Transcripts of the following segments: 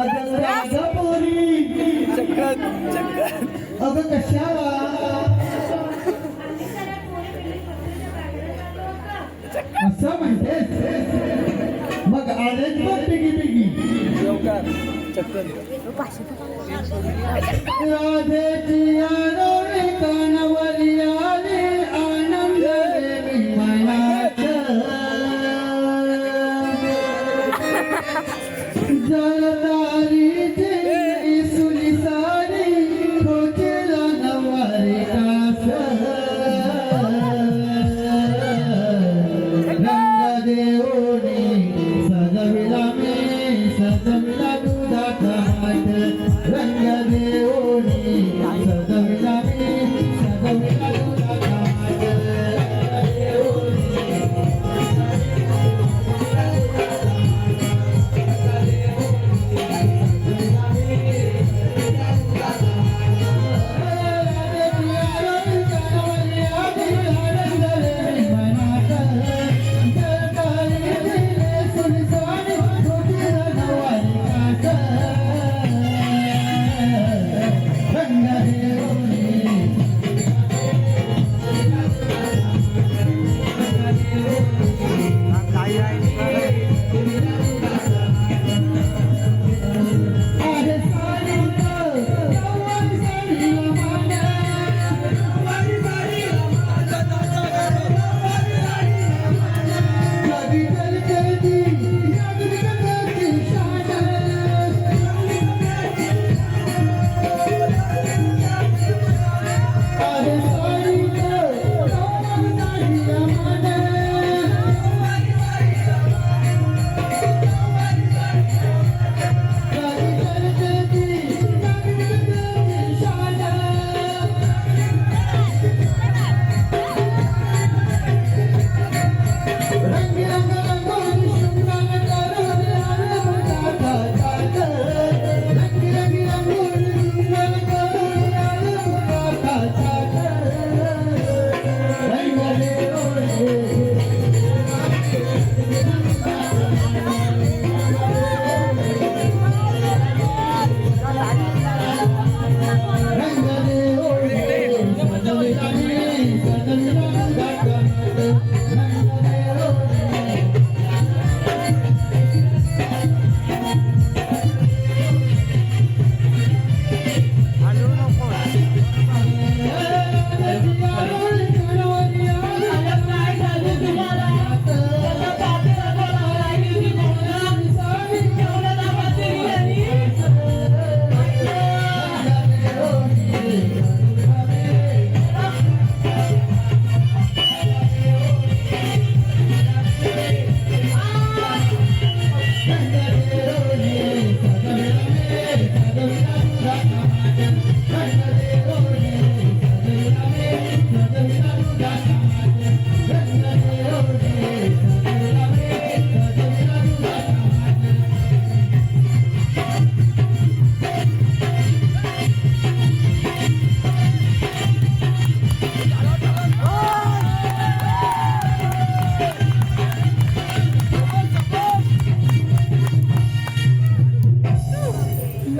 अगं चक्कर चक्कर अगं कशाला? असं म्हणतेस? मग आलेच बघ बिगी बिगी देवकार चक्कर.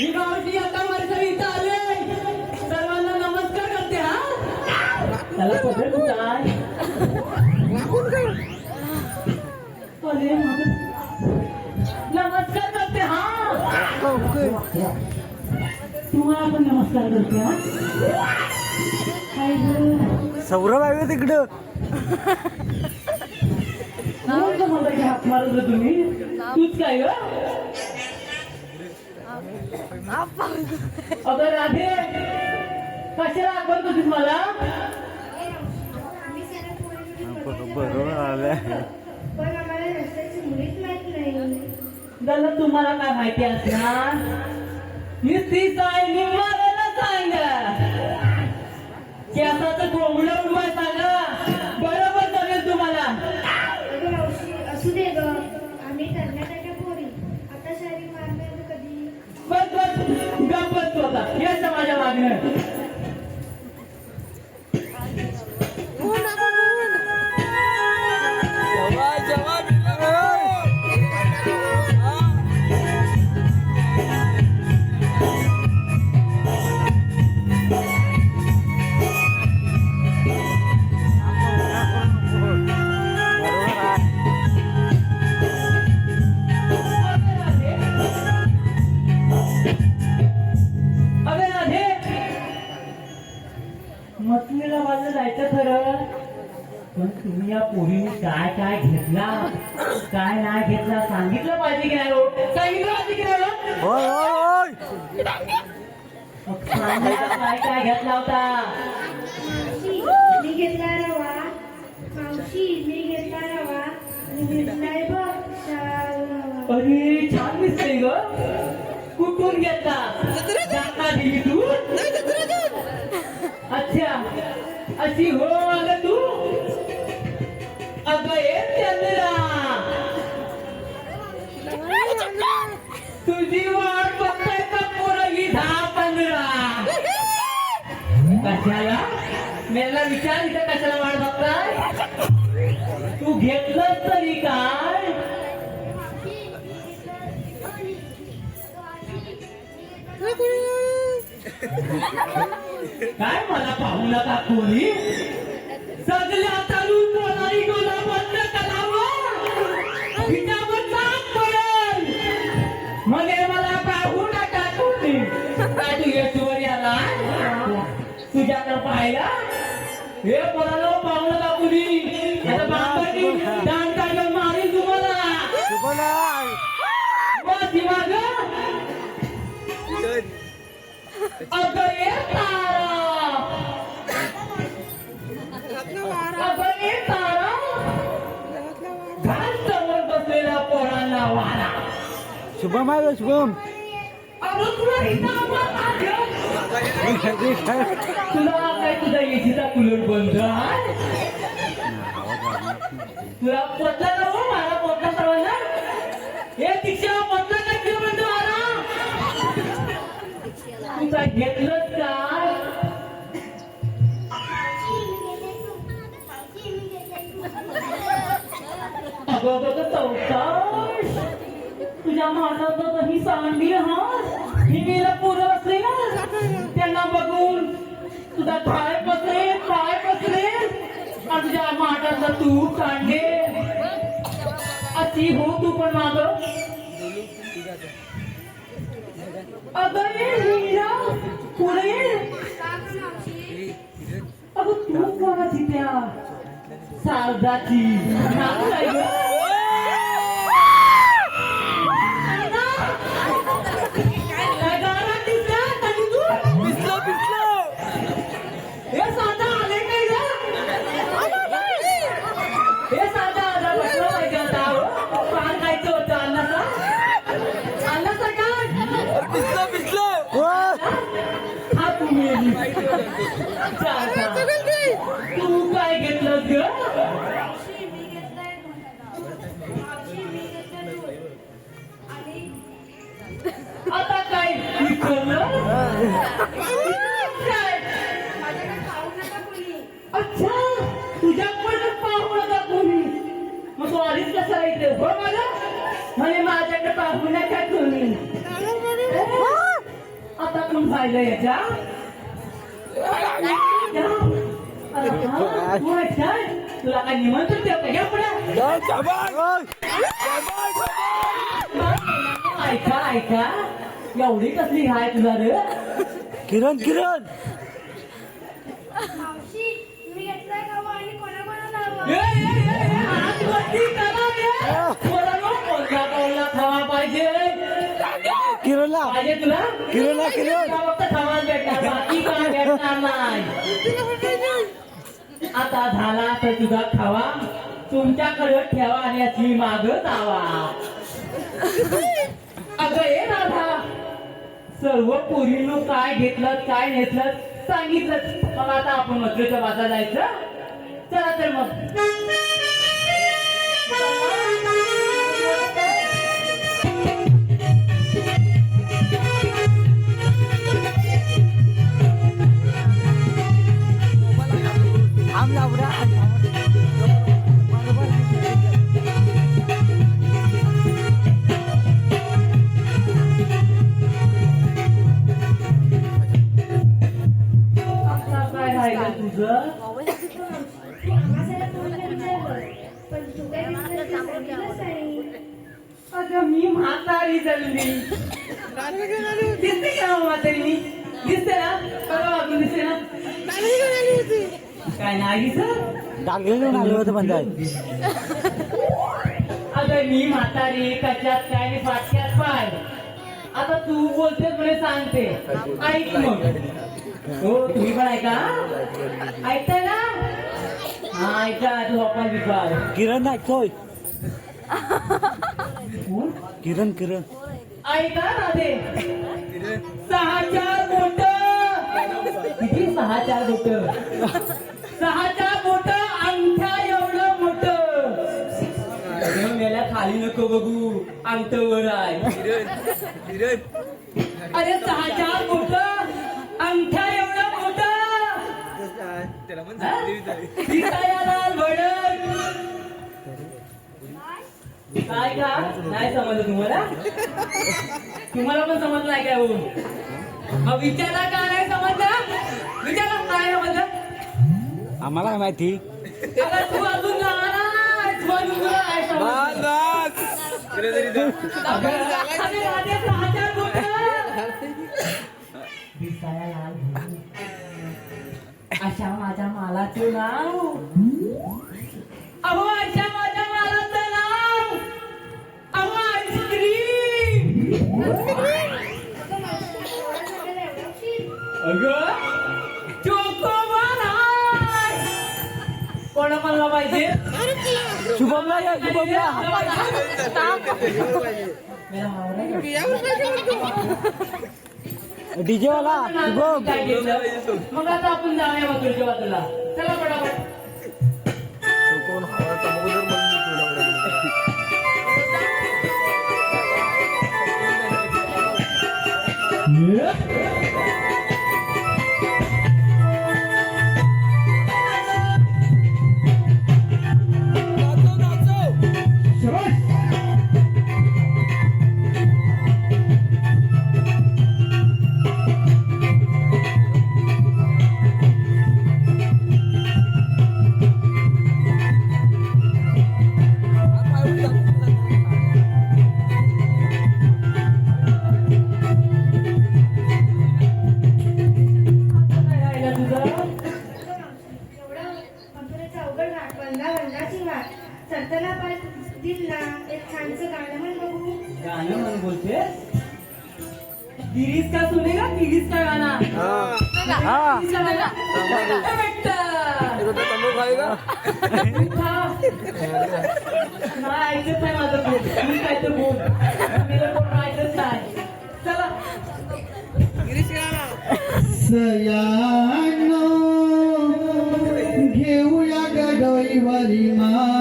ही गावची आता माणसं इथं आले सर्वांना नमस्कार करते हा? त्याला अरे माझं- नमस्कार करते हा? तुम्हाला पण नमस्कार करते हा? सौरभ आहे तिकडं. हे हाक मारत होता तुम्ही? तूच काय? अगं राधे कशाला आठवण होतीस मला? बरोबर आलं पण आम्हाला रस्त्याची मुळीच माहीत नाही. झालं तुम्हाला काय माहिती असणार? नुसती साय निवारायला सांग केसाचं घेतला होता मावशी मी घेतला रवा. मावशी मी घेतला रवा. घेतलाय बघ रवा. अरे छान दिसते ग. कुठून घेतला? जाता दिली तू? अच्छा. अशी हो अगं तू. अगं ये चंद्रा. कशाला? मेला विचार इथं कशाला वाट बघताय? तू घेतलं तरी काय? काय मला पाहू नका कोणी सगळ्या चालू बोलारी गोला तुझ्याकडे पाहिला हे पोराला पाहू नका कोणी आता बापाची दान मारीन तुम्हाला. शुभ नाही बस मागं. अगं ये तारा. अगं ये तारा. घाल समोर बसलेल्या पोरांना वारा. शुभम आहे शुभम. अगं तुला? तुला काय तुझा एसीचा कूलर बंद तुला पटला ना हो? मला पटला सर्वांना हे दीक्षा पटला का ते बंद मला तू काय घेतलं तुझ्या मानात ही सांगली हा ही गेला आणि तुझ्या माटातला तू कांडे अशी हो तू पण माग अगं ये हीरा पुढे अगं तू कोणाची त्या सारदाची नाव अच्छा तुझ्याकडे पाहू नका कोणी मग तू आधीच कसा इथे हो मला म्हणे माझ्याकडे पाहू नका कोणी आता कोण पाहिलं याच्या? हा? तुला काय निमंत्रण देऊ का? घ्या पुढे. ऐका ऐका. एवढी कसली घाय तुला रे? किरण किरण! पाहिजे? किरणला! पाहिजे तुला? किरणला किरण! आता झाला तर तुझा खावा. तुमच्याकडे ठेवा आणि याची माग जावा. अगं ये राधा! सर्व पोरींनो काय घेतलं काय घेतलं सांगितलं मग आता आपण मथुरेच्या वाजा जायचं. चला तर मग. अगं मी म्हातारी कच्यात काय आणि फाटक्यात पाय आता तू बोलतेस म्हणे सांगते. ऐक मग. हो तुम्ही पण ऐका ऐकताय ना? हा ऐका तू बाप्पा बिपाय किरण ऐकतोय. किरण किरण. ऐका राधे सहा चार बोट. किती? सहा चार बोट. सहा चार बोट. खाली नको बघू. अंगठ वर आहे अरे सहा चार बोट. अंगठ्या एवढं मोठ भडक. काय का? नाही समजलं तुम्हाला? तुम्हाला पण समजलं नाही काय हो? विचारा का नाही समजलं? विचारा काय समजलं? आम्हाला माहिती. तू अजून लहान आहेस, म्हणून अशा माझ्या मालाचं नाव. अहो अशा माझ्या मालाचं नाव. अहो आईस्क्रीम अगं? चोकोबार हाय कोणा म्हणला पाहिजे शुभमला या शुभमला मेरा हावरा आहे. डीजे वाला शुभम काय घेतलं? मग आता आपण जाऊया मथुरच्या बाजूला चला पटापट आता गिरीस का सुनेगा गिरीस का गाना? हा. गिरीस का गाना? ए, बेटा. उठा. नाही ऐकत नाही माझं बोल तुम्ही काय तर बोल मेलं कोण ऐकत नाही चला. सयानो घेऊया मा.